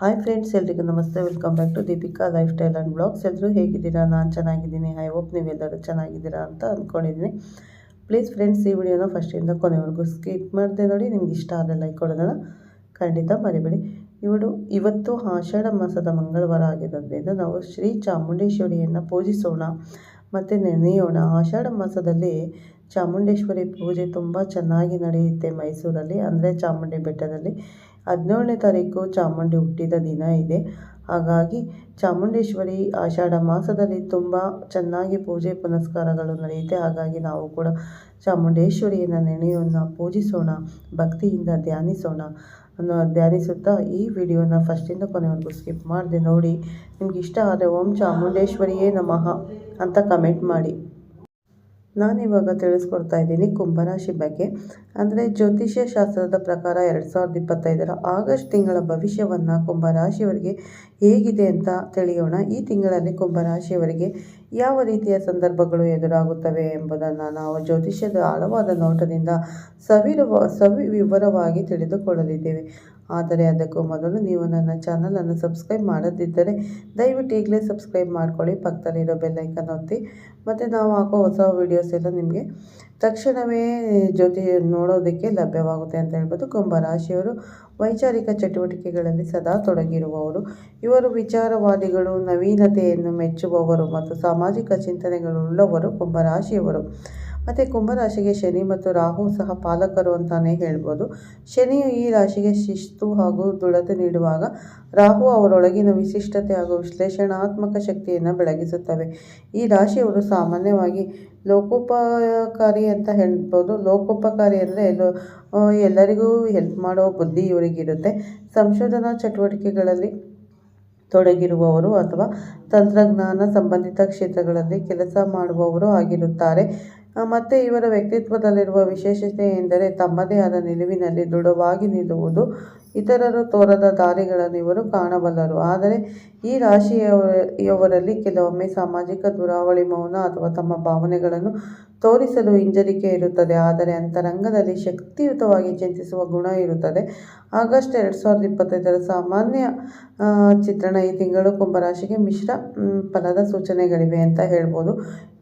Hi friends, ಎಲ್ರಿಗೂ ನಮಸ್ತೆ. Welcome back to Deepika lifestyle and blogs. ಎಲ್ಲರೂ ಹೇಗಿದ್ದೀರಾ? ನಾನು ಚೆನ್ನಾಗಿದ್ದೀನಿ. ಐ ಹೋಪ್ ನೀವೆಲ್ಲರೂ ಚೆನ್ನಾಗಿದ್ದೀರಾ ಅಂತ ಅಂದ್ಕೊಂಡಿದ್ದೀನಿ ಪ್ಲೀಸ್ ಫ್ರೆಂಡ್ಸ್, ಈ ವಿಡಿಯೋನ ಫಸ್ಟಿಂದ ಕೊನೆವರೆಗೂ ಸ್ಕಿಪ್ ಮಾಡಿದೆ ನೋಡಿ. ನಿಮ್ಗೆ ಇಷ್ಟ ಆದರೆ ಲೈಕ್ ಕೊಡೋದನ್ನು ಖಂಡಿತ ಮರಿಬೇಡಿ. ಇವಳು ಇವತ್ತು ಆಷಾಢ ಮಾಸದ ಮಂಗಳವಾರ ಆಗಿರೋದ್ರಿಂದ ನಾವು ಶ್ರೀ ಚಾಮುಂಡೇಶ್ವರಿಯನ್ನು ಪೂಜಿಸೋಣ ಮತ್ತು ನೆನೆಯೋಣ. ಆಷಾಢ ಮಾಸದಲ್ಲಿ ಚಾಮುಂಡೇಶ್ವರಿ ಪೂಜೆ ತುಂಬ ಚೆನ್ನಾಗಿ ನಡೆಯುತ್ತೆ ಮೈಸೂರಲ್ಲಿ. ಅಂದರೆ ಚಾಮುಂಡಿ ಬೆಟ್ಟದಲ್ಲಿ. ಹದಿನೇಳನೇ ತಾರೀಕು ಚಾಮುಂಡಿ ಹುಟ್ಟಿದ ದಿನ ಇದೆ. ಹಾಗಾಗಿ ಚಾಮುಂಡೇಶ್ವರಿ ಆಷಾಢ ಮಾಸದಲ್ಲಿ ತುಂಬ ಚೆನ್ನಾಗಿ ಪೂಜೆ ಪುನಸ್ಕಾರಗಳು ನಡೆಯುತ್ತೆ. ಹಾಗಾಗಿ ನಾವು ಕೂಡ ಚಾಮುಂಡೇಶ್ವರಿಯನ್ನು ನೆನೆಯೋಣ, ಪೂಜಿಸೋಣ, ಭಕ್ತಿಯಿಂದ ಧ್ಯಾನಿಸೋಣ ಅನ್ನೋ ಧ್ಯಾನಿಸುತ್ತಾ ಈ ವಿಡಿಯೋನ ಫಸ್ಟಿಂದ ಕೊನೆವರೆಗೂ ಸ್ಕಿಪ್ ಮಾಡಿದೆ ನೋಡಿ. ನಿಮ್ಗೆ ಇಷ್ಟ ಆದರೆ ಓಂ ಚಾಮುಂಡೇಶ್ವರಿಯೇ ನಮಃ ಅಂತ ಕಮೆಂಟ್ ಮಾಡಿ. ನಾನಿವಾಗ ತಿಳಿಸ್ಕೊಡ್ತಾ ಇದ್ದೀನಿ ಕುಂಭರಾಶಿ ಬಗ್ಗೆ. ಅಂದರೆ ಜ್ಯೋತಿಷ್ಯ ಶಾಸ್ತ್ರದ ಪ್ರಕಾರ ಎರಡು ಸಾವಿರದ ಇಪ್ಪತ್ತೈದರ ಆಗಸ್ಟ್ ತಿಂಗಳ ಭವಿಷ್ಯವನ್ನು ಕುಂಭರಾಶಿಯವರಿಗೆ ಹೇಗಿದೆ ಅಂತ ತಿಳಿಯೋಣ. ಈ ತಿಂಗಳಲ್ಲಿ ಕುಂಭರಾಶಿಯವರಿಗೆ ಯಾವ ರೀತಿಯ ಸಂದರ್ಭಗಳು ಎದುರಾಗುತ್ತವೆ ಎಂಬುದನ್ನು ನಾವು ಜ್ಯೋತಿಷ್ಯದ ಆಳವಾದ ನೋಟದಿಂದ ಸವಿರವ ಸವಿ ವಿವರವಾಗಿ ತಿಳಿದುಕೊಳ್ಳಲಿದ್ದೇವೆ. ಆದರೆ ಅದಕ್ಕೂ ಮೊದಲು ನೀವು ನನ್ನ ಚಾನಲನ್ನು ಸಬ್ಸ್ಕ್ರೈಬ್ ಮಾಡದಿದ್ದರೆ ದಯವಿಟ್ಟು ಈಗಲೇ ಸಬ್ಸ್ಕ್ರೈಬ್ ಮಾಡ್ಕೊಳ್ಳಿ. ಪಕ್ಕದಲ್ಲಿರೋ ಬೆಲ್ಲೈಕನ್ ಒತ್ತಿ. ಮತ್ತು ನಾವು ಹಾಕೋ ಹೊಸ ವೀಡಿಯೋಸ್ ಎಲ್ಲ ನಿಮಗೆ ತಕ್ಷಣವೇ ಜೊತೆ ನೋಡೋದಕ್ಕೆ ಲಭ್ಯವಾಗುತ್ತೆ ಅಂತ ಹೇಳ್ಬೋದು. ಕುಂಭರಾಶಿಯವರು ವೈಚಾರಿಕ ಚಟುವಟಿಕೆಗಳಲ್ಲಿ ಸದಾ ತೊಡಗಿರುವವರು. ಇವರು ವಿಚಾರವಾದಿಗಳು, ನವೀನತೆಯನ್ನು ಮೆಚ್ಚುವವರು ಮತ್ತು ಸಾಮಾಜಿಕ ಚಿಂತನೆಗಳುಳ್ಳವರು ಕುಂಭರಾಶಿಯವರು ಮತ್ತು ಕುಂಭರಾಶಿಗೆ ಶನಿ ಮತ್ತು ರಾಹು ಸಹ ಪಾಲಕರು ಅಂತಲೇ ಹೇಳ್ಬೋದು. ಶನಿಯು ಈ ರಾಶಿಗೆ ಶಿಸ್ತು ಹಾಗೂ ದೃಢತೆ ನೀಡುವಾಗ ರಾಹು ಅವರೊಳಗಿನ ವಿಶಿಷ್ಟತೆ ಹಾಗೂ ವಿಶ್ಲೇಷಣಾತ್ಮಕ ಶಕ್ತಿಯನ್ನು ಬೆಳಗಿಸುತ್ತವೆ. ಈ ರಾಶಿಯವರು ಸಾಮಾನ್ಯವಾಗಿ ಲೋಕೋಪಕಾರಿ ಅಂತ ಹೇಳ್ಬೋದು. ಲೋಕೋಪಕಾರಿ ಅಂದರೆ ಎಲ್ಲೋ ಎಲ್ಲರಿಗೂ ಹೆಲ್ಪ್ ಮಾಡೋ ಬುದ್ಧಿ ಇವರಿಗಿರುತ್ತೆ. ಸಂಶೋಧನಾ ಚಟುವಟಿಕೆಗಳಲ್ಲಿ ತೊಡಗಿರುವವರು ಅಥವಾ ತಂತ್ರಜ್ಞಾನ ಸಂಬಂಧಿತ ಕ್ಷೇತ್ರಗಳಲ್ಲಿ ಕೆಲಸ ಮಾಡುವವರು ಆಗಿರುತ್ತಾರೆ. ಮತ್ತು ಇವರ ವ್ಯಕ್ತಿತ್ವದಲ್ಲಿರುವ ವಿಶೇಷತೆ ಎಂದರೆ ತಮ್ಮದೇ ಆದ ನಿಲುವಿನಲ್ಲಿ ದೃಢವಾಗಿ ನಿಲ್ಲುವುದು. ಇತರರು ತೋರದ ದಾರಿಗಳನ್ನು ಇವರು ಕಾಣಬಲ್ಲರು. ಆದರೆ ಈ ರಾಶಿಯವರಲ್ಲಿ ಕೆಲವೊಮ್ಮೆ ಸಾಮಾಜಿಕ ದುರಾವಳಿ, ಮೌನ ಅಥವಾ ತಮ್ಮ ಭಾವನೆಗಳನ್ನು ತೋರಿಸಲು ಹಿಂಜರಿಕೆ ಇರುತ್ತದೆ. ಆದರೆ ಅಂತರಂಗದಲ್ಲಿ ಶಕ್ತಿಯುತವಾಗಿ ಚಿಂತಿಸುವ ಗುಣ ಇರುತ್ತದೆ. ಆಗಸ್ಟ್ ಎರಡು ಸಾವಿರದ ಇಪ್ಪತ್ತೈದರ ಸಾಮಾನ್ಯ ಚಿತ್ರಣ ಈ ತಿಂಗಳು ಕುಂಭರಾಶಿಗೆ ಮಿಶ್ರ ಫಲದ ಸೂಚನೆಗಳಿವೆ ಅಂತ ಹೇಳ್ಬೋದು.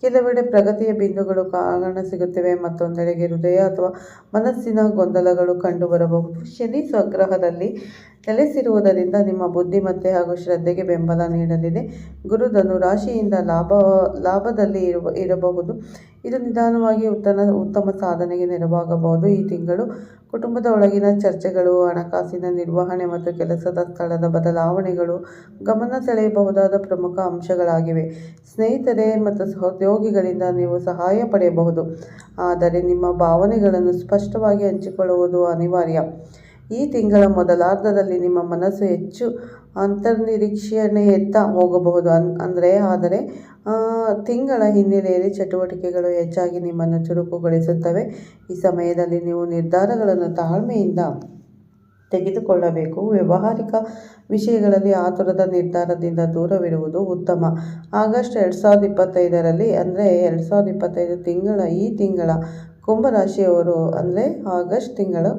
ಕೆಲವೆಡೆ ಪ್ರಗತಿಯ ಬಿಂದುಗಳು ಕಾರಣ ಸಿಗುತ್ತಿವೆ, ಮತ್ತೊಂದೆಡೆಗೆ ಹೃದಯ ಅಥವಾ ಮನಸ್ಸಿನ ಗೊಂದಲಗಳು ಕಂಡುಬರಬಹುದು. ಶನಿ ಸ್ವಗ್ರಹದಲ್ಲಿ ನೆಲೆಸಿರುವುದರಿಂದ ನಿಮ್ಮ ಬುದ್ಧಿಮತ್ತೆ ಹಾಗೂ ಶ್ರದ್ಧೆಗೆ ಬೆಂಬಲ ನೀಡಲಿದೆ. ಗುರುಧನು ರಾಶಿಯಿಂದ ಲಾಭ, ಲಾಭದಲ್ಲಿ ಇರುವ, ಇರಬಹುದು. ಇದು ನಿಧಾನವಾಗಿ ಉತ್ತಮ ಉತ್ತಮ ಸಾಧನೆಗೆ ನೆರವಾಗಬಹುದು. ಈ ತಿಂಗಳು ಕುಟುಂಬದ ಒಳಗಿನ ಚರ್ಚೆಗಳು, ಹಣಕಾಸಿನ ನಿರ್ವಹಣೆ ಮತ್ತು ಕೆಲಸದ ಸ್ಥಳದ ಬದಲಾವಣೆಗಳು ಗಮನ ಸೆಳೆಯಬಹುದಾದ ಪ್ರಮುಖ ಅಂಶಗಳಾಗಿವೆ. ಸ್ನೇಹಿತರೆ ಮತ್ತು ಸಹೋದ್ಯೋಗಿಗಳಿಂದ ನೀವು ಸಹಾಯ ಪಡೆಯಬಹುದು. ಆದರೆ ನಿಮ್ಮ ಭಾವನೆಗಳನ್ನು ಸ್ಪಷ್ಟವಾಗಿ ಹಂಚಿಕೊಳ್ಳುವುದು ಅನಿವಾರ್ಯ. ಈ ತಿಂಗಳ ಮೊದಲಾರ್ಧದಲ್ಲಿ ನಿಮ್ಮ ಮನಸ್ಸು ಹೆಚ್ಚು ಅಂತರ್ನಿರೀಕ್ಷಣೆಯತ್ತ ಹೋಗಬಹುದು ಅನ್, ಅಂದರೆ ಆದರೆ ತಿಂಗಳ ಹಿನ್ನೆಲೆಯಲ್ಲಿ ಚಟುವಟಿಕೆಗಳು ಹೆಚ್ಚಾಗಿ ನಿಮ್ಮನ್ನು ಚುರುಕುಗೊಳಿಸುತ್ತವೆ. ಈ ಸಮಯದಲ್ಲಿ ನೀವು ನಿರ್ಧಾರಗಳನ್ನು ತಾಳ್ಮೆಯಿಂದ ತೆಗೆದುಕೊಳ್ಳಬೇಕು. ವ್ಯಾವಹಾರಿಕ ವಿಷಯಗಳಲ್ಲಿ ಆತುರದ ನಿರ್ಧಾರದಿಂದ ದೂರವಿರುವುದು ಉತ್ತಮ. ಆಗಸ್ಟ್ ಎರಡು ಸಾವಿರದ ಇಪ್ಪತ್ತೈದರಲ್ಲಿ, ಅಂದರೆ ಎರಡು ಸಾವಿರದ ಇಪ್ಪತ್ತೈದು ತಿಂಗಳ ಈ ತಿಂಗಳ ಕುಂಭರಾಶಿಯವರು, ಅಂದರೆ ಆಗಸ್ಟ್ ತಿಂಗಳು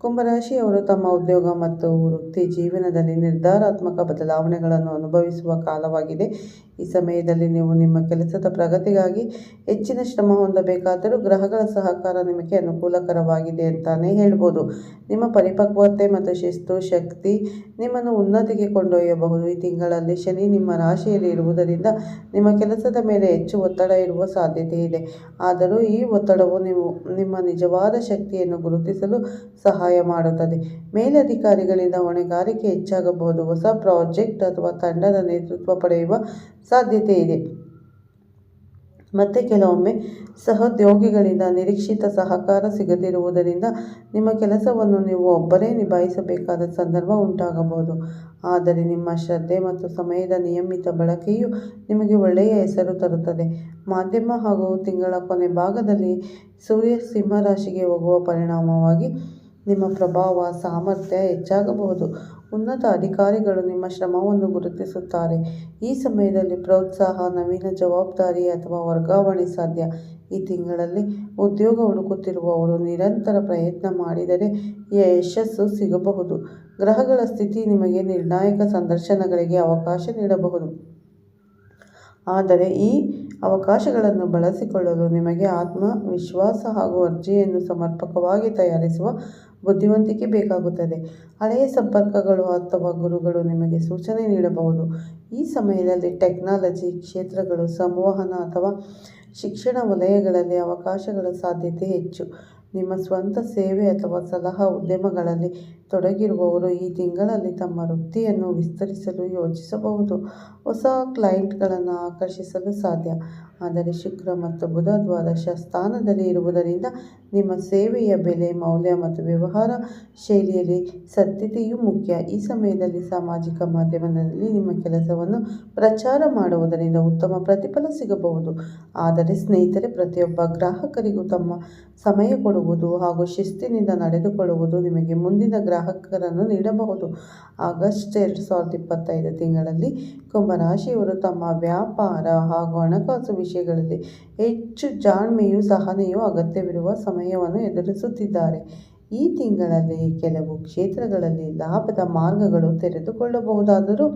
ಕುಂಭರಾಶಿಯವರು ತಮ್ಮ ಉದ್ಯೋಗ ಮತ್ತು ವೃತ್ತಿ ಜೀವನದಲ್ಲಿ ನಿರ್ಧಾರಾತ್ಮಕ ಬದಲಾವಣೆಗಳನ್ನು ಅನುಭವಿಸುವ ಕಾಲವಾಗಿದೆ. ಈ ಸಮಯದಲ್ಲಿ ನೀವು ನಿಮ್ಮ ಕೆಲಸದ ಪ್ರಗತಿಗಾಗಿ ಹೆಚ್ಚಿನ ಶ್ರಮ ಹೊಂದಬೇಕಾದರೂ ಗ್ರಹಗಳ ಸಹಕಾರ ನಿಮಗೆ ಅನುಕೂಲಕರವಾಗಿದೆ ಅಂತಾನೆ ಹೇಳ್ಬೋದು. ನಿಮ್ಮ ಪರಿಪಕ್ವತೆ ಮತ್ತು ಶಿಸ್ತು, ಶಕ್ತಿ ನಿಮ್ಮನ್ನು ಉನ್ನತಿಗೆ ಕೊಂಡೊಯ್ಯಬಹುದು. ಈ ತಿಂಗಳಲ್ಲಿ ಶನಿ ನಿಮ್ಮ ರಾಶಿಯಲ್ಲಿ ಇರುವುದರಿಂದ ನಿಮ್ಮ ಕೆಲಸದ ಮೇಲೆ ಹೆಚ್ಚು ಒತ್ತಡ ಇರುವ ಸಾಧ್ಯತೆ ಇದೆ. ಆದರೂ ಈ ಒತ್ತಡವು ನೀವು ನಿಮ್ಮ ನಿಜವಾದ ಶಕ್ತಿಯನ್ನು ಗುರುತಿಸಲು ಸಹಾಯ ಮಾಡುತ್ತದೆ. ಮೇಲಧಿಕಾರಿಗಳಿಂದ ಹೊಣೆಗಾರಿಕೆ ಹೆಚ್ಚಾಗಬಹುದು. ಹೊಸ ಪ್ರಾಜೆಕ್ಟ್ ಅಥವಾ ತಂಡದ ನೇತೃತ್ವ ಪಡೆಯುವ ಸಾಧ್ಯತೆ ಇದೆ. ಮತ್ತೆ ಕೆಲವೊಮ್ಮೆ ಸಹೋದ್ಯೋಗಿಗಳಿಂದ ನಿರೀಕ್ಷಿತ ಸಹಕಾರ ಸಿಗದಿರುವುದರಿಂದ ನಿಮ್ಮ ಕೆಲಸವನ್ನು ನೀವು ಒಬ್ಬರೇ ನಿಭಾಯಿಸಬೇಕಾದ ಸಂದರ್ಭ ಉಂಟಾಗಬಹುದು. ಆದರೆ ನಿಮ್ಮ ಶ್ರದ್ಧೆ ಮತ್ತು ಸಮಯದ ನಿಯಮಿತ ಬಳಕೆಯು ನಿಮಗೆ ಒಳ್ಳೆಯ ಹೆಸರು ತರುತ್ತದೆ. ಮಾಧ್ಯಮ ಹಾಗೂ ತಿಂಗಳ ಕೊನೆ ಭಾಗದಲ್ಲಿ ಸೂರ್ಯ ಸಿಂಹರಾಶಿಗೆ ಹೋಗುವ ಪರಿಣಾಮವಾಗಿ ನಿಮ್ಮ ಪ್ರಭಾವ, ಸಾಮರ್ಥ್ಯ ಹೆಚ್ಚಾಗಬಹುದು. ಉನ್ನತ ಅಧಿಕಾರಿಗಳು ನಿಮ್ಮ ಶ್ರಮವನ್ನು ಗುರುತಿಸುತ್ತಾರೆ. ಈ ಸಮಯದಲ್ಲಿ ಪ್ರೋತ್ಸಾಹ, ನವೀನ ಜವಾಬ್ದಾರಿ ಅಥವಾ ವರ್ಗಾವಣೆ ಸಾಧ್ಯ. ಈ ತಿಂಗಳಲ್ಲಿ ಉದ್ಯೋಗ ಹುಡುಕುತ್ತಿರುವವರು ನಿರಂತರ ಪ್ರಯತ್ನ ಮಾಡಿದರೆ ಯಶಸ್ಸು ಸಿಗಬಹುದು. ಗ್ರಹಗಳ ಸ್ಥಿತಿ ನಿಮಗೆ ನಿರ್ಣಾಯಕ ಸಂದರ್ಶನಗಳಿಗೆ ಅವಕಾಶ ನೀಡಬಹುದು. ಆದರೆ ಈ ಅವಕಾಶಗಳನ್ನು ಬಳಸಿಕೊಳ್ಳಲು ನಿಮಗೆ ಆತ್ಮವಿಶ್ವಾಸ ಹಾಗೂ ಅರ್ಜಿಯನ್ನು ಸಮರ್ಪಕವಾಗಿ ತಯಾರಿಸುವ ಬುದ್ಧಿವಂತಿಕೆ ಬೇಕಾಗುತ್ತದೆ. ಹಳೆಯ ಸಂಪರ್ಕಗಳು ಅಥವಾ ಗುರುಗಳು ನಿಮಗೆ ಸೂಚನೆ ನೀಡಬಹುದು. ಈ ಸಮಯದಲ್ಲಿ ಟೆಕ್ನಾಲಜಿ, ಕ್ಷೇತ್ರಗಳು, ಸಂವಹನ ಅಥವಾ ಶಿಕ್ಷಣ ವಲಯಗಳಲ್ಲಿ ಅವಕಾಶಗಳ ಸಾಧ್ಯತೆ ಹೆಚ್ಚು. ನಿಮ್ಮ ಸ್ವಂತ ಸೇವೆ ಅಥವಾ ಸಲಹಾ ಉದ್ಯಮಗಳಲ್ಲಿ ತೊಡಗಿರುವವರು ಈ ತಿಂಗಳಲ್ಲಿ ತಮ್ಮ ವೃತ್ತಿಯನ್ನು ವಿಸ್ತರಿಸಲು ಯೋಚಿಸಬಹುದು. ಹೊಸ ಕ್ಲೈಂಟ್ಗಳನ್ನು ಆಕರ್ಷಿಸಲು ಸಾಧ್ಯ. ಆದರೆ ಶುಕ್ರ ಮತ್ತು ಬುಧ ದ್ವಾದಶ ಸ್ಥಾನದಲ್ಲಿ ಇರುವುದರಿಂದ ನಿಮ್ಮ ಸೇವೆಯ ಬೆಲೆ, ಮೌಲ್ಯ ಮತ್ತು ವ್ಯವಹಾರ ಶೈಲಿಯಲ್ಲಿ ಸತ್ಯತೆಯು ಮುಖ್ಯ. ಈ ಸಮಯದಲ್ಲಿ ಸಾಮಾಜಿಕ ಮಾಧ್ಯಮದಲ್ಲಿ ನಿಮ್ಮ ಕೆಲಸವನ್ನು ಪ್ರಚಾರ ಮಾಡುವುದರಿಂದ ಉತ್ತಮ ಪ್ರತಿಫಲ ಸಿಗಬಹುದು. ಆದರೆ ಸ್ನೇಹಿತರೆ, ಪ್ರತಿಯೊಬ್ಬ ಗ್ರಾಹಕರಿಗೂ ತಮ್ಮ ಸಮಯ ಕೊಡುವುದು ಹಾಗೂ ಶಿಸ್ತಿನಿಂದ ನಡೆದುಕೊಳ್ಳುವುದು ನಿಮಗೆ ಮುಂದಿನ ಗ್ರಾಹಕರನ್ನು ನೀಡಬಹುದು. ಆಗಸ್ಟ್ ಎರಡು ಸಾವಿರದ ಇಪ್ಪತ್ತೈದು ತಿಂಗಳಲ್ಲಿ ಕುಂಭರಾಶಿಯವರು ತಮ್ಮ ವ್ಯಾಪಾರ ಹಾಗೂ ಹಣಕಾಸು ವಿಷಯಗಳಲ್ಲಿ ಹೆಚ್ಚು ಜಾಣ್ಮೆಯು ಸಹನೆಯೂ ಅಗತ್ಯವಿರುವ ಸಮಯವನ್ನು ಎದುರಿಸುತ್ತಿದ್ದಾರೆ. ಈ ತಿಂಗಳಲ್ಲಿ ಕೆಲವು ಕ್ಷೇತ್ರಗಳಲ್ಲಿ ಲಾಭದ ಮಾರ್ಗಗಳು ತೆರೆದುಕೊಳ್ಳಬಹುದಾದರೂ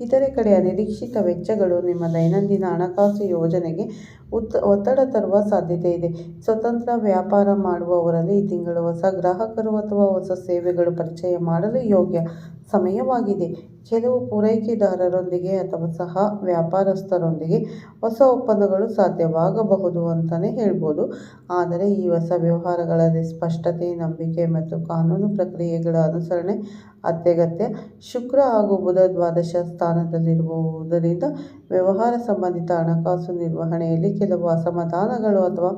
ಇತರೆ ಕಡೆ ಅನಿರೀಕ್ಷಿತ ವೆಚ್ಚಗಳು ನಿಮ್ಮ ದೈನಂದಿನ ಹಣಕಾಸು ಯೋಜನೆಗೆ ಉತ್, ಒತ್ತಡ ತರುವ ಸಾಧ್ಯತೆ ಇದೆ. ಸ್ವತಂತ್ರ ವ್ಯಾಪಾರ ಮಾಡುವವರಲ್ಲಿ ಈ ತಿಂಗಳು ಹೊಸ ಗ್ರಾಹಕರು ಅಥವಾ ಹೊಸ ಸೇವೆಗಳು ಪರಿಚಯ ಮಾಡಲು ಯೋಗ್ಯ. ಸಮಯವಾಗಿದೆ. ಕೆಲವು ಪೂರೈಕೆದಾರರೊಂದಿಗೆ ಅಥವಾ ಸಹ ವ್ಯಾಪಾರಸ್ಥರೊಂದಿಗೆ ಹೊಸ ಒಪ್ಪಂದಗಳು ಸಾಧ್ಯವಾಗಬಹುದು ಅಂತಲೇ ಹೇಳ್ಬೋದು. ಆದರೆ ಈ ಹೊಸ ವ್ಯವಹಾರಗಳಲ್ಲಿ ಸ್ಪಷ್ಟತೆ, ನಂಬಿಕೆ ಮತ್ತು ಕಾನೂನು ಪ್ರಕ್ರಿಯೆಗಳ ಅನುಸರಣೆ ಅತ್ಯಗತ್ಯ. ಶುಕ್ರ ಹಾಗೂ ಬುಧ ದ್ವಾದಶ ಸ್ಥಾನದಲ್ಲಿರುವುದರಿಂದ ವ್ಯವಹಾರ ಸಂಬಂಧಿತ ಹಣಕಾಸು ನಿರ್ವಹಣೆಯಲ್ಲಿ ಕೆಲವು ಅಸಮಾಧಾನಗಳು ಅಥವಾ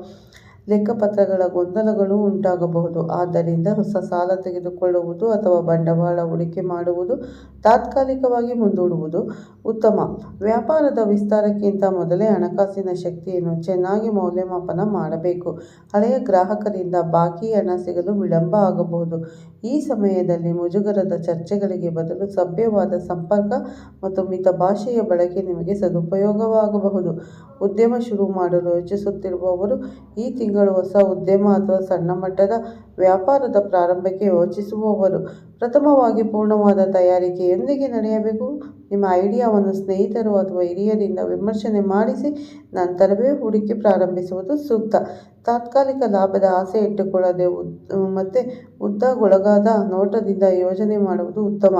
ಲೆಕ್ಕಪತ್ರಗಳ ಗೊಂದಲಗಳು ಉಂಟಾಗಬಹುದು. ಆದ್ದರಿಂದ ಹೊಸ ಸಾಲ ತೆಗೆದುಕೊಳ್ಳುವುದು ಅಥವಾ ಬಂಡವಾಳ ಹೂಡಿಕೆ ಮಾಡುವುದು ತಾತ್ಕಾಲಿಕವಾಗಿ ಮುಂದೂಡುವುದು ಉತ್ತಮ. ವ್ಯಾಪಾರದ ವಿಸ್ತಾರಕ್ಕಿಂತ ಮೊದಲೇ ಹಣಕಾಸಿನ ಶಕ್ತಿಯನ್ನು ಚೆನ್ನಾಗಿ ಮೌಲ್ಯಮಾಪನ ಮಾಡಬೇಕು. ಹಳೆಯ ಗ್ರಾಹಕರಿಂದ ಬಾಕಿ ಹಣ ಸಿಗಲು ವಿಳಂಬ ಆಗಬಹುದು. ಈ ಸಮಯದಲ್ಲಿ ಮುಜುಗರದ ಚರ್ಚೆಗಳಿಗೆ ಬದಲು ಸಭ್ಯವಾದ ಸಂಪರ್ಕ ಮತ್ತು ಮಿತ ಭಾಷೆಯ ಬಳಕೆ ನಿಮಗೆ ಸದುಪಯೋಗವಾಗಬಹುದು. ಉದ್ಯಮ ಶುರು ಮಾಡಲು ಯೋಚಿಸುತ್ತಿರುವವರು ಈ ತಿಂಗಳು ಹೊಸ ಉದ್ಯಮ ಅಥವಾ ಸಣ್ಣ ಮಟ್ಟದ ವ್ಯಾಪಾರದ ಪ್ರಾರಂಭಕ್ಕೆ ಯೋಚಿಸುವವರು. ಪ್ರಥಮವಾಗಿ ಪೂರ್ಣವಾದ ತಯಾರಿಕೆಯೊಂದಿಗೆ ನಡೆಯಬೇಕು? ನಿಮ್ಮ ಐಡಿಯಾವನ್ನು ಸ್ನೇಹಿತರು ಅಥವಾ ಹಿರಿಯರಿಂದ ವಿಮರ್ಶನೆ ಮಾಡಿಸಿ, ನಂತರವೇ ಹೂಡಿಕೆ ಪ್ರಾರಂಭಿಸುವುದು ಸೂಕ್ತ. ತಾತ್ಕಾಲಿಕ ಲಾಭದ ಆಸೆ ಇಟ್ಟುಕೊಳ್ಳದೆ ಮತ್ತು ಉದ್ದಗೊಳಗಾದ ನೋಟದಿಂದ ಯೋಜನೆ ಮಾಡುವುದು ಉತ್ತಮ.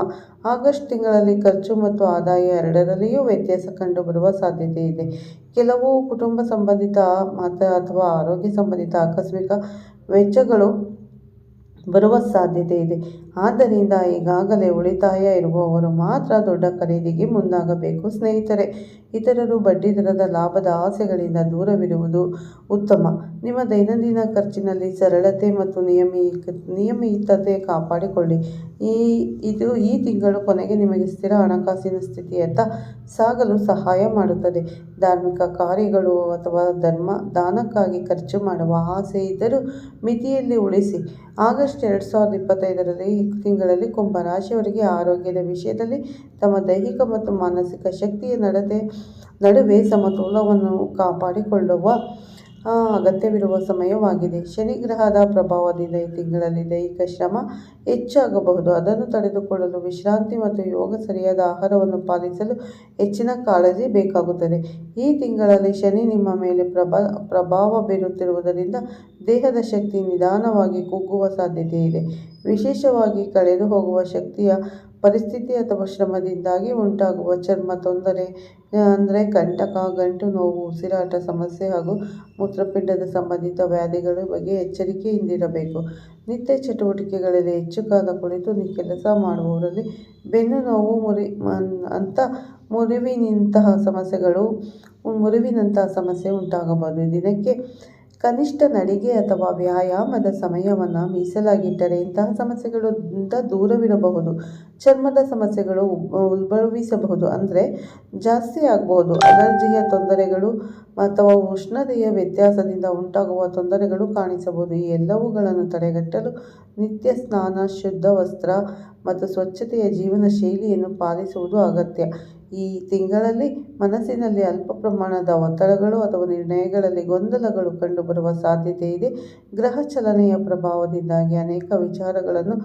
ಆಗಸ್ಟ್ ತಿಂಗಳಲ್ಲಿ ಖರ್ಚು ಮತ್ತು ಆದಾಯ ಎರಡರಲ್ಲಿಯೂ ವ್ಯತ್ಯಾಸ ಕಂಡುಬರುವ ಸಾಧ್ಯತೆ ಇದೆ. ಕೆಲವು ಕುಟುಂಬ ಸಂಬಂಧಿತ ಮತ್ತು ಅಥವಾ ಆರೋಗ್ಯ ಸಂಬಂಧಿತ ಆಕಸ್ಮಿಕ ವೆಚ್ಚಗಳು ಬರುವ ಸಾಧ್ಯತೆ ಇದೆ. ಆದ್ದರಿಂದ ಈಗಾಗಲೇ ಉಳಿತಾಯ ಇರುವವರು ಮಾತ್ರ ದೊಡ್ಡ ಖರೀದಿಗೆ ಮುಂದಾಗಬೇಕು. ಸ್ನೇಹಿತರೆ, ಇತರರು ಬಡ್ಡಿದರದ ಲಾಭದ ಆಸೆಗಳಿಂದ ದೂರವಿರುವುದು ಉತ್ತಮ. ನಿಮ್ಮ ದೈನಂದಿನ ಖರ್ಚಿನಲ್ಲಿ ಸರಳತೆ ಮತ್ತು ನಿಯಮಿತ ನಿಯಮಿತತೆ ಕಾಪಾಡಿಕೊಳ್ಳಿ. ಈ, ಇದು ಈ ತಿಂಗಳು ಕೊನೆಗೆ ನಿಮಗೆ ಸ್ಥಿರ ಹಣಕಾಸಿನ ಸ್ಥಿತಿಯತ್ತ ಸಾಗಲು ಸಹಾಯ ಮಾಡುತ್ತದೆ. ಧಾರ್ಮಿಕ ಕಾರ್ಯಗಳು ಅಥವಾ ಧರ್ಮ, ದಾನಕ್ಕಾಗಿ ಖರ್ಚು ಮಾಡುವ ಆಸೆ ಇದ್ದರೂ ಮಿತಿಯಲ್ಲಿ ಉಳಿಸಿ. ಆಗಸ್ಟ್ ಎರಡು ಸಾವಿರದ ಇಪ್ಪತ್ತೈದರಲ್ಲಿ ತಿಂಗಳಲ್ಲಿ ಕುಂಭರಾಶಿಯವರಿಗೆ ಆರೋಗ್ಯದ ವಿಷಯದಲ್ಲಿ ತಮ್ಮ ದೈಹಿಕ ಮತ್ತು ಮಾನಸಿಕ ಶಕ್ತಿಯ ನಡತೆ, ನಡುವೆ ಸಮತೋಲವನ್ನು ಕಾಪಾಡಿಕೊಳ್ಳುವ ಅಗತ್ಯವಿರುವ ಸಮಯವಾಗಿದೆ. ಶನಿ ಗ್ರಹದ ಪ್ರಭಾವದಿಂದ ಈ ತಿಂಗಳಲ್ಲಿ ದೈಹಿಕ ಶ್ರಮ ಹೆಚ್ಚಾಗಬಹುದು. ಅದನ್ನು ತಡೆದುಕೊಳ್ಳಲು ವಿಶ್ರಾಂತಿ ಮತ್ತು ಯೋಗ ಸರಿಯಾದ ಆಹಾರವನ್ನು ಪಾಲಿಸಲು ಹೆಚ್ಚಿನ ಕಾಳಜಿ ಬೇಕಾಗುತ್ತದೆ. ಈ ತಿಂಗಳಲ್ಲಿ ಶನಿ ನಿಮ್ಮ ಮೇಲೆ ಪ್ರಭಾ, ಪ್ರಭಾವ ಬೀರುತ್ತಿರುವುದರಿಂದ ದೇಹದ ಶಕ್ತಿ ನಿಧಾನವಾಗಿ ಕುಗ್ಗುವ ಸಾಧ್ಯತೆ ಇದೆ ವಿಶೇಷವಾಗಿ ಕಳೆದು ಹೋಗುವ ಶಕ್ತಿಯ ಪರಿಸ್ಥಿತಿ ಅಥವಾ ಶ್ರಮದಿಂದಾಗಿ ಉಂಟಾಗುವ ಚರ್ಮ ತೊಂದರೆ ಅಂದರೆ ಕಂಟಕ, ಗಂಟು ನೋವು ಉಸಿರಾಟ ಸಮಸ್ಯೆ ಹಾಗೂ ಮೂತ್ರಪಿಂಡದ ಸಂಬಂಧಿತ ವ್ಯಾಧಿಗಳ ಬಗ್ಗೆ ಎಚ್ಚರಿಕೆಯಿಂದಿರಬೇಕು. ನಿತ್ಯ ಚಟುವಟಿಕೆಗಳಲ್ಲಿ ಹೆಚ್ಚು ಕಾಲ ಕುಳಿತು ಕೆಲಸ ಮಾಡುವವರಲ್ಲಿ ಬೆನ್ನು ನೋವು, ಮುರಿ ಅಂತ ಮುರಿವಿನಂತಹ ಸಮಸ್ಯೆಗಳು, ಮುರಿವಿನಂತಹ ಸಮಸ್ಯೆ ಉಂಟಾಗಬಹುದು. ದಿನಕ್ಕೆ ಕನಿಷ್ಠ ನಡಿಗೆ ಅಥವಾ ವ್ಯಾಯಾಮದ ಸಮಯವನ್ನು ಮೀಸಲಾಗಿಟ್ಟರೆ ಇಂತಹ ಸಮಸ್ಯೆಗಳಿಂದ ದೂರವಿರಬಹುದು. ಚರ್ಮದ ಸಮಸ್ಯೆಗಳು ಉದ್ಭವಿಸಬಹುದು. ಅಂದರೆ ಜಾಸ್ತಿ ಆಗಬಹುದು. ಅಲರ್ಜಿಯ ತೊಂದರೆಗಳು ಅಥವಾ ಉಷ್ಣತೆಯ ವ್ಯತ್ಯಾಸದಿಂದ ಉಂಟಾಗುವ ತೊಂದರೆಗಳು ಕಾಣಿಸಬಹುದು. ಈ ಎಲ್ಲವುಗಳನ್ನು ತಡೆಗಟ್ಟಲು ನಿತ್ಯ ಸ್ನಾನ, ಶುದ್ಧ ವಸ್ತ್ರ ಮತ್ತು ಸ್ವಚ್ಛತೆಯ ಜೀವನ ಶೈಲಿಯನ್ನು ಪಾಲಿಸುವುದು ಅಗತ್ಯ. ಈ ತಿಂಗಳಲ್ಲಿ ಮನಸ್ಸಿನಲ್ಲಿ ಅಲ್ಪ ಪ್ರಮಾಣದ ಒತ್ತಡಗಳು ಅಥವಾ ನಿರ್ಣಯಗಳಲ್ಲಿ ಗೊಂದಲಗಳು ಕಂಡುಬರುವ ಸಾಧ್ಯತೆ ಇದೆ. ಗ್ರಹ ಚಲನೆಯ ಪ್ರಭಾವದಿಂದಾಗಿ ಅನೇಕ ವಿಚಾರಗಳನ್ನು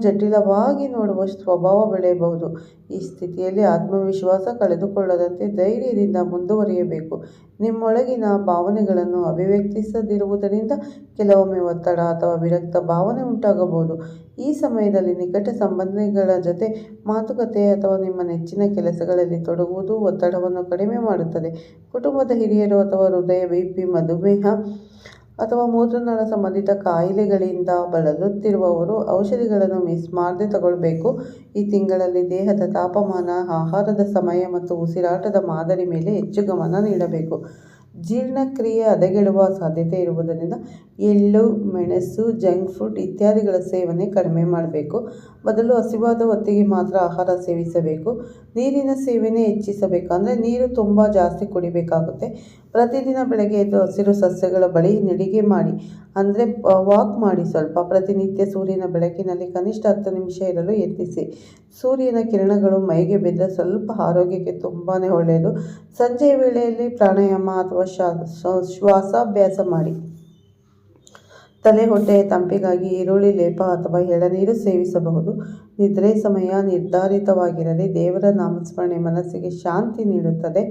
ಜಟಿಲವಾಗಿ ನೋಡುವ ಸ್ವಭಾವ ಬೆಳೆಯಬಹುದು. ಈ ಸ್ಥಿತಿಯಲ್ಲಿ ಆತ್ಮವಿಶ್ವಾಸ ಕಳೆದುಕೊಳ್ಳದಂತೆ ಧೈರ್ಯದಿಂದ ಮುಂದುವರಿಯಬೇಕು. ನಿಮ್ಮೊಳಗಿನ ಭಾವನೆಗಳನ್ನು ಅಭಿವ್ಯಕ್ತಿಸದಿರುವುದರಿಂದ ಕೆಲವೊಮ್ಮೆ ಒತ್ತಡ ಅಥವಾ ವಿರಕ್ತ ಭಾವನೆ ಉಂಟಾಗಬಹುದು. ಈ ಸಮಯದಲ್ಲಿ ನಿಕಟ ಸಂಬಂಧಿಗಳ ಜೊತೆ ಮಾತುಕತೆ ಅಥವಾ ನಿಮ್ಮ ನೆಚ್ಚಿನ ಕೆಲಸಗಳಲ್ಲಿ ತೊಡಗುವುದು ಒತ್ತಡವನ್ನು ಕಡಿಮೆ ಮಾಡುತ್ತದೆ. ಕುಟುಂಬದ ಹಿರಿಯರು ಅಥವಾ ಹೃದಯ ಬಿ ಮಧುಮೇಹ ಅಥವಾ ಮೂತ್ರನಾಳ ಸಂಬಂಧಿತ ಕಾಯಿಲೆಗಳಿಂದ ಬಳಲುತ್ತಿರುವವರು ಔಷಧಿಗಳನ್ನು ಮಿಸ್ ಮಾಡದೆ ತಗೊಳ್ಬೇಕು. ಈ ತಿಂಗಳಲ್ಲಿ ದೇಹದ ತಾಪಮಾನ, ಆಹಾರದ ಸಮಯ ಮತ್ತು ಉಸಿರಾಟದ ಮಾದರಿ ಮೇಲೆ ಹೆಚ್ಚು ಗಮನ ನೀಡಬೇಕು. ಜೀರ್ಣಕ್ರಿಯೆ ಹದಗೆಡುವ ಸಾಧ್ಯತೆ ಇರುವುದರಿಂದ ಎಳ್ಳು, ಮೆಣಸು, ಜಂಕ್ ಫುಡ್ ಇತ್ಯಾದಿಗಳ ಸೇವನೆ ಕಡಿಮೆ ಮಾಡಬೇಕು. ಬದಲು ಹಸಿವಾದ ಹೊತ್ತಿಗೆ ಮಾತ್ರ ಆಹಾರ ಸೇವಿಸಬೇಕು. ನೀರಿನ ಸೇವನೆ ಹೆಚ್ಚಿಸಬೇಕು. ಅಂದರೆ ನೀರು ತುಂಬ ಜಾಸ್ತಿ ಕುಡಿಬೇಕಾಗುತ್ತೆ. ಪ್ರತಿದಿನ ಬೆಳಗ್ಗೆ ಎದ್ದು ಹಸಿರು ಸಸ್ಯಗಳ ಬಳಿ ನಡಿಗೆ ಮಾಡಿ, ಅಂದರೆ ವಾಕ್ ಮಾಡಿ ಸ್ವಲ್ಪ ಪ್ರತಿನಿತ್ಯ ಸೂರ್ಯನ ಬೆಳಕಿನಲ್ಲಿ ಕನಿಷ್ಠ ಹತ್ತು ನಿಮಿಷ ಇರಲು ಯತ್ನಿಸಿ. ಸೂರ್ಯನ ಕಿರಣಗಳು ಮೈಗೆ ಬಿದ್ದರೆ ಸ್ವಲ್ಪ ಆರೋಗ್ಯಕ್ಕೆ ತುಂಬಾ ಒಳ್ಳೆಯದು. ಸಂಜೆ ವೇಳೆಯಲ್ಲಿ ಪ್ರಾಣಾಯಾಮ ಅಥವಾ ಶ್ವಾಸಾಭ್ಯಾಸ ಮಾಡಿ. ತಲೆ ಹೊಟ್ಟೆಯ ತಂಪಿಗಾಗಿ ಈರುಳ್ಳಿ, ಲೇಪ ಅಥವಾ ಎಳನೀರು ಸೇವಿಸಬಹುದು. ನಿದ್ರೆ ಸಮಯ ನಿರ್ಧಾರಿತವಾಗಿರಲಿ. ದೇವರ ನಾಮಸ್ಮರಣೆ ಮನಸ್ಸಿಗೆ ಶಾಂತಿ ನೀಡುತ್ತದೆ.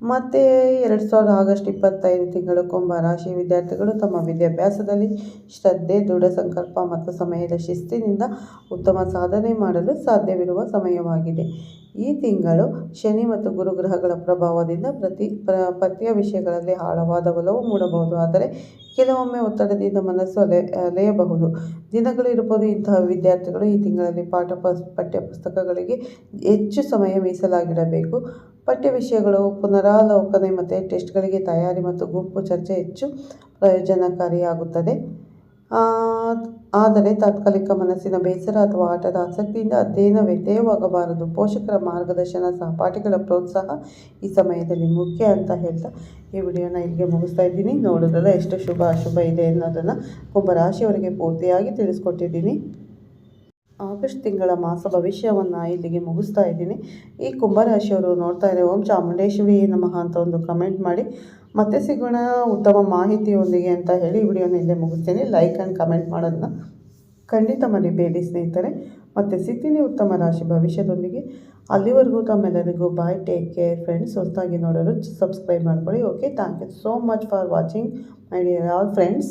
ಮತ್ತು ಎರಡು ಸಾವಿರದ ಆಗಸ್ಟ್ ಇಪ್ಪತ್ತೈದು ತಿಂಗಳು ರಾಶಿಯ ವಿದ್ಯಾರ್ಥಿಗಳು ತಮ್ಮ ವಿದ್ಯಾಭ್ಯಾಸದಲ್ಲಿ ಶ್ರದ್ಧೆ, ದೃಢ ಸಂಕಲ್ಪ ಮತ್ತು ಸಮಯದ ಶಿಸ್ತಿನಿಂದ ಉತ್ತಮ ಸಾಧನೆ ಮಾಡಲು ಸಾಧ್ಯವಿರುವ ಸಮಯವಾಗಿದೆ. ಈ ತಿಂಗಳು ಶನಿ ಮತ್ತು ಗುರುಗ್ರಹಗಳ ಪ್ರಭಾವದಿಂದ ಪ್ರತಿ ಪ್ರ ವಿಷಯಗಳಲ್ಲಿ ಆಳವಾದ ಒಲವು ಮೂಡಬಹುದು. ಆದರೆ ಕೆಲವೊಮ್ಮೆ ಒತ್ತಡದಿಂದ ಮನಸ್ಸು ಅಲೆ, ಅಲೆಯಬಹುದು. ದಿನಗಳು ಇರಬಹುದು, ಇಂತಹ ವಿದ್ಯಾರ್ಥಿಗಳು ಈ ತಿಂಗಳಲ್ಲಿ ಪಾಠ ಪಸ್ ಪಠ್ಯ ಪುಸ್ತಕಗಳಿಗೆ ಹೆಚ್ಚು ಸಮಯ ಮೀಸಲಾಗಿಡಬೇಕು. ಪಠ್ಯ ವಿಷಯಗಳು ಪುನರಾವಲೋಕನೆ ಮತ್ತು ಟೆಸ್ಟ್ಗಳಿಗೆ ತಯಾರಿ ಮತ್ತು ಗುಂಪು ಚರ್ಚೆ ಹೆಚ್ಚು ಪ್ರಯೋಜನಕಾರಿಯಾಗುತ್ತದೆ. ಆದರೆ ತಾತ್ಕಾಲಿಕ ಮನಸ್ಸಿನ ಬೇಸರ ಅಥವಾ ಆಟದ ಆಸಕ್ತಿಯಿಂದ ಅಧ್ಯಯನ ವ್ಯತ್ಯಯವಾಗಬಾರದು. ಪೋಷಕರ ಮಾರ್ಗದರ್ಶನ, ಸಹಪಾಠಿಗಳ ಪ್ರೋತ್ಸಾಹ ಈ ಸಮಯದಲ್ಲಿ ಮುಖ್ಯ ಅಂತ ಹೇಳ್ತಾ ಈ ವಿಡಿಯೋನ ಇಲ್ಲಿಗೆ ಮುಗಿಸ್ತಾ ಇದ್ದೀನಿ. ನೋಡಿದ್ರಲ್ಲ ಎಷ್ಟು ಶುಭ ಅಶುಭ ಇದೆ ಅನ್ನೋದನ್ನು ಕುಂಭರಾಶಿಯವರಿಗೆ ಪೂರ್ತಿಯಾಗಿ ತಿಳಿಸ್ಕೊಟ್ಟಿದ್ದೀನಿ. ಆಗಸ್ಟ್ ತಿಂಗಳ ಮಾಸ ಭವಿಷ್ಯವನ್ನು ಇಲ್ಲಿಗೆ ಮುಗಿಸ್ತಾ ಇದ್ದೀನಿ. ಈ ಕುಂಭರಾಶಿಯವರು ನೋಡ್ತಾ ಇದ್ದಾರೆ ಓಂ ಚಾಮುಂಡೇಶ್ವರಿ ನಮಃ ಅಂತ ಒಂದು ಕಮೆಂಟ್ ಮಾಡಿ. ಮತ್ತೆ ಸಿಗೋಣ ಉತ್ತಮ ಮಾಹಿತಿಯೊಂದಿಗೆ ಅಂತ ಹೇಳಿ ವಿಡಿಯೋನ ಇಲ್ಲೇ ಮುಗಿಸ್ತೀನಿ. ಲೈಕ್ ಆ್ಯಂಡ್ ಕಮೆಂಟ್ ಮಾಡೋದನ್ನ ಖಂಡಿತ ಮರಿಬೇಡಿ ಸ್ನೇಹಿತರೆ. ಮತ್ತು ಸಿಗ್ತೀನಿ ಉತ್ತಮ ರಾಶಿ ಭವಿಷ್ಯದೊಂದಿಗೆ. ಅಲ್ಲಿವರೆಗೂ ತಮ್ಮೆಲ್ಲರಿಗೂ ಬಾಯ್ ಟೇಕ್ ಕೇರ್ ಫ್ರೆಂಡ್ಸ್ ಹೊಸದಾಗಿ ನೋಡೋರು ಸಬ್ಸ್ಕ್ರೈಬ್ ಮಾಡ್ಕೊಳ್ಳಿ. Okay thank you so much for watching my dear all friends